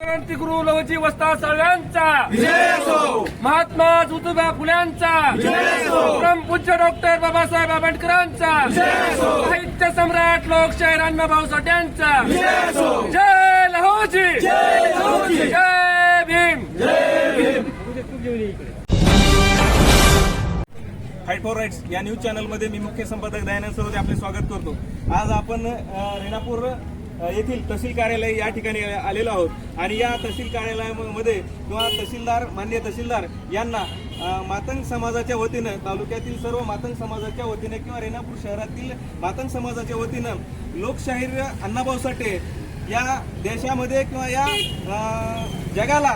वस्ता सळव्यांचा महात्मा ज्योतिबा फुल्यांचा. परमपूज्य डॉक्टर बाबासाहेब आंबेडकरांचा. साहित्य सम्राट लोकशाहीर अण्णाभाऊ साठ्यांचा जय लहोजी. जय भीम. फाईट फॉर राईट्स या न्यूज चॅनलमध्ये मी मुख्य संपादक दयानंद सरोदे आपले स्वागत करतो. आज आपण रेणापूर येथील तहसील कार्यालय या ठिकाणी आलेलो आहोत. आणि या तहसील कार्यालयामध्ये किंवा तहसीलदार मान्य तहसीलदार यांना मातंग समाजाच्या वतीनं तालुक्यातील सर्व मातंग समाजाच्या वतीनं किंवा रेणापूर शहरातील मातंग समाजाच्या वतीनं लोकशाहीर अण्णाभाऊ साठे या देशामध्ये किंवा या जगाला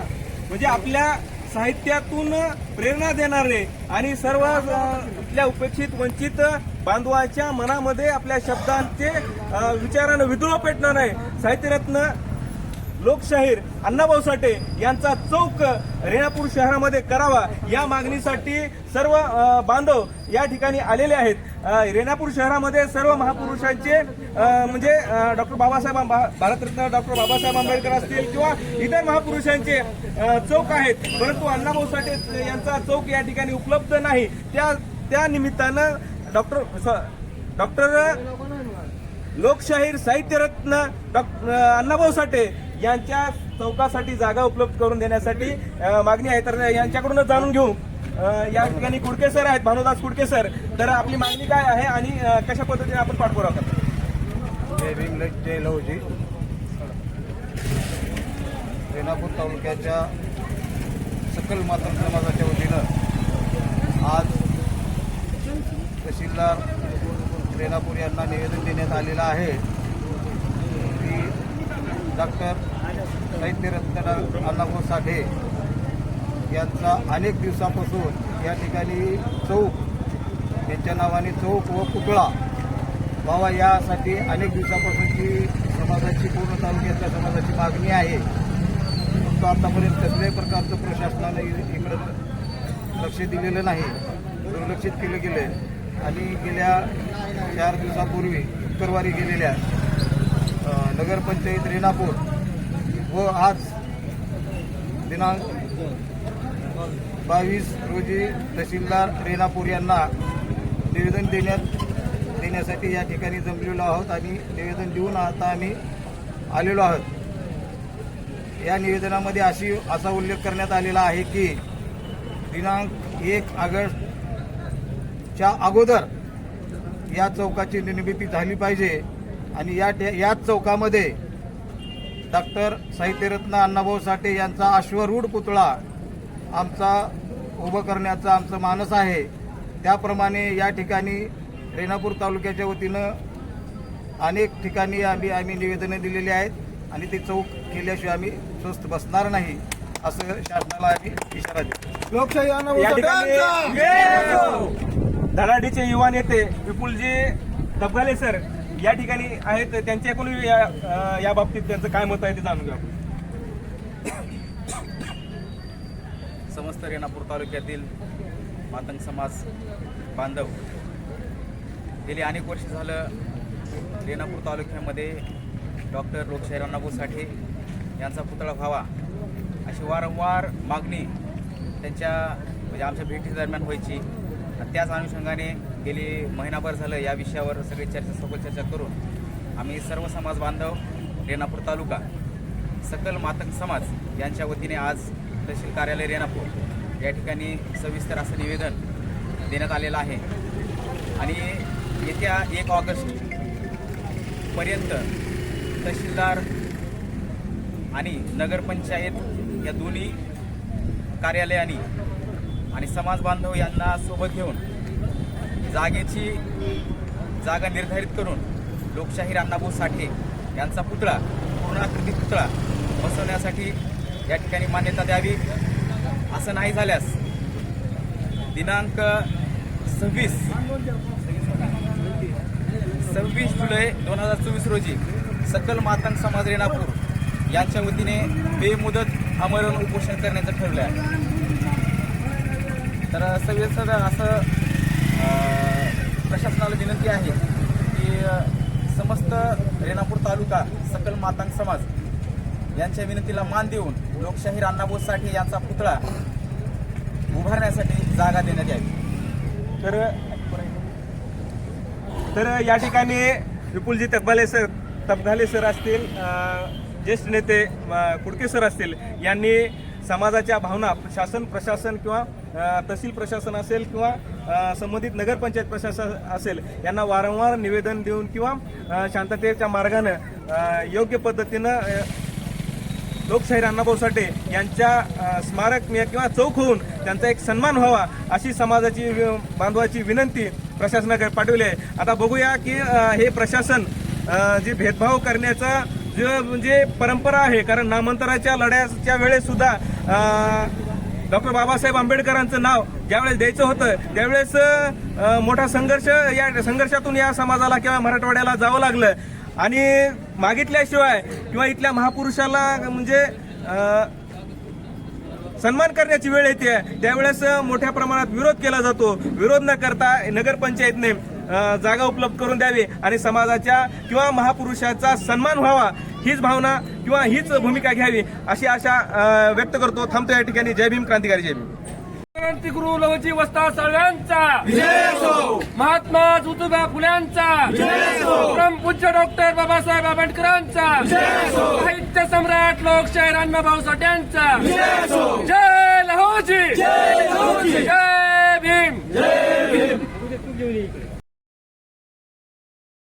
म्हणजे आपल्या साहित्यातून प्रेरणा देणारे आणि सर्व इथल्या आपल्या उपेक्षित वंचित बांधवाच्या मनामध्ये आपल्या शब्दांचे विचारानं विद्रोह पेटणार आहे. साहित्यरत्न लोकशाहीर अण्णाभाऊ साठे यांचा चौक रेणापूर शहरामध्ये करावा या मागणीसाठी सर्व बांधव या ठिकाणी आलेले आहेत. रेणापूर शहरामध्ये सर्व महापुरुषांचे म्हणजे डॉक्टर बाबासाहेब आंबा- भारतरत्न डॉक्टर बाबासाहेब आंबेडकर असतील किंवा इतर महापुरुषांचे चौक आहेत. परंतु अण्णाभाऊ साठे यांचा चौक या ठिकाणी उपलब्ध नाही. त्या त्या निमित्तानं डॉक्टर स- डॉक्टर लोकशाहीर साहित्यरत्न डॉक्टर अण्णाभाऊ साठे यांच्या चौकासाठी जागा उपलब्ध करून देण्यासाठी मागणी आहे. तर यांच्याकडूनच जाणून घेऊ. या ठिकाणी कुडके सर आहेत भानुदास कुडके सर तर आपली मागणी काय आहे आणि कशा पद्धतीने आपण पाठपुरावा करतो? जय भीम जय लवजी रेणापूर तालुक्याच्या सकल मातंग समाजाच्या वतीनं आज तहसीलदार रेणापूर यांना निवेदन देण्यात आलेलं आहे. की डॉक्टर साहित्यरत्न अण्णाभाऊ साठे यांचा अनेक दिवसापासून या ठिकाणी चौक यांच्या नावाने चौक व पुतळा व्हावा यासाठी अनेक दिवसापासूनची समाजाची पूर्ण तालुक्यातल्या समाजाची मागणी आहे. परंतु आतापर्यंत कसल्याही प्रकारचं प्रशासनानं इकडं लक्ष दिलेलं नाही. दुर्लक्षित केलं गेलं आणि गेल्या चार दिवसापूर्वी शुक्रवारी गेलेल्या नगरपंचायत रेणापूर व आज दिनांक बावीस रोजी तहसीलदार रेणापूर यांना निवेदन देण्यात देण्यासाठी या ठिकाणी जमलेलो आहोत आणि निवेदन देऊन आता आम्ही आलेलो आहोत. या निवेदनामध्ये अशी असा उल्लेख करण्यात आलेला आहे की दिनांक एक ऑगस्टच्या अगोदर या चौकाची निर्मिती झाली पाहिजे. आणि या याच चौकामध्ये डॉक्टर साहित्यरत्न अण्णाभाऊ साठे यांचा अश्वरूढ पुतळा आमचा उभं करण्याचा आमचं मानस आहे. त्याप्रमाणे या ठिकाणी रेणापूर तालुक्याच्या वतीनं अनेक ठिकाणी आम्ही आम्ही निवेदनं दिलेली आहेत आणि ते चौक केल्याशिवाय आम्ही स्वस्थ बसणार नाही असं शासनाला आम्ही इशारा देतो. लोकशाही अण्णाभाऊ या साठे ठिकाणी धडाडीचे युवा नेते विपुलजी दबगाले सर या ठिकाणी आहेत. त्यांच्याकडून या या बाबतीत त्यांचं काय मत आहे ते जाणून घ्या समस्त रेणापूर तालुक्यातील मातंग समाज बांधव गेली अनेक वर्ष झालं रेणापूर तालुक्यामध्ये डॉक्टर लोकशाहीर अण्णाभाऊ साठे यांचा पुतळा व्हावा अशी वारंवार मागणी त्यांच्या म्हणजे आमच्या भेटीदरम्यान व्हायची. आणि त्याच अनुषंगाने गेली महिनाभर झालं या विषयावर सगळी चर्चा सखोल चर्चा करून आम्ही सर्व समाज बांधव रेणापूर तालुका सकल मातक समाज यांच्या वतीने आज तहसील कार्यालय रेणापूर या ठिकाणी सविस्तर असं निवेदन देण्यात आलेलं आहे. आणि येत्या एक ऑगस्ट पर्यंत तहसीलदार आणि नगरपंचायत या दोन्ही कार्यालयांनी आणि समाज बांधव यांना सोबत घेऊन जागेची जागा निर्धारित करून लोकशाहीर अण्णाभाऊ साठे यांचा पुतळा पूर्णाकृती पुतळा बसवण्यासाठी या ठिकाणी मान्यता द्यावी. असं नाही झाल्यास दिनांक सव्वीस सव्वीस जुलै दोन हजार चोवीस रोजी सकल मातंग समाज रेणापूर यांच्या वतीने बेमुदत आमरण उपोषण करण्याचं ठरलं आहे. तर सविस्तर असं प्रशासनाला विनंती आहे की समस्त रेणापूर तालुका सकल मातांग समाज यांच्या विनंतीला मान देऊन लोकशाहीर अण्णाभाऊ साठे यांचा पुतळा उभारण्यासाठी जागा देण्यात यावी. तर तर या ठिकाणी विपुलजी तकबाले सर तबघाले सर असतील ज्येष्ठ नेते कुडके सर असतील यांनी समाजाच्या भावना शासन प्रशासन किंवा तहसील प्रशासन असेल किंवा संबंधित नगरपंचायत प्रशासन असेल यांना वारंवार निवेदन देऊन किंवा शांततेच्या मार्गानं योग्य पद्धतीनं अं, लोकशाहीर अण्णाभाऊ साठे यांच्या स्मारक किंवा चौक होऊन त्यांचा एक सन्मान व्हावा अशी समाजाची वि- बांधवाची विनंती प्रशासनाकडे पाठवली आहे. आता बघूया की हे प्रशासन जे भेदभाव करण्याचा जे म्हणजे परंपरा आहे कारण नामांतराच्या लढ्याच्या वेळेस सुद्धा डॉक्टर बाबासाहेब आंबेडकरांचं नाव ज्यावेळेस द्यायचं होतं त्यावेळेस मोठा संघर्ष या संघर्षातून या समाजाला किंवा मराठवाड्याला जावं लागलं. आणि मागितल्याशिवाय किंवा इथल्या महापुरुषाला म्हणजे सन्मान करण्याची वेळ येते. त्यावेळेस मोठ्या प्रमाणात विरोध केला जातो. विरोध न करता नगरपंचायतने जागा उपलब्ध करून द्यावी आणि समाजाच्या किंवा महापुरुषाचा सन्मान व्हावा. हीच भावना किंवा हीच भूमिका घ्यावी अशी आशा व्यक्त करतो. थांबतो या ठिकाणी. जय भीम क्रांतिकारी जय भीम. क्रांतिगुरु लवजी वस्ता सर्वांचा महात्मा ज्योतिबा फुल्यांचा. परमपूज्य डॉक्टर बाबासाहेब आंबेडकरांचा. साहित्य सम्राट लोकशाहीर अण्णाभाऊ साठ्यांचा. जय लहोजी. जय भीम.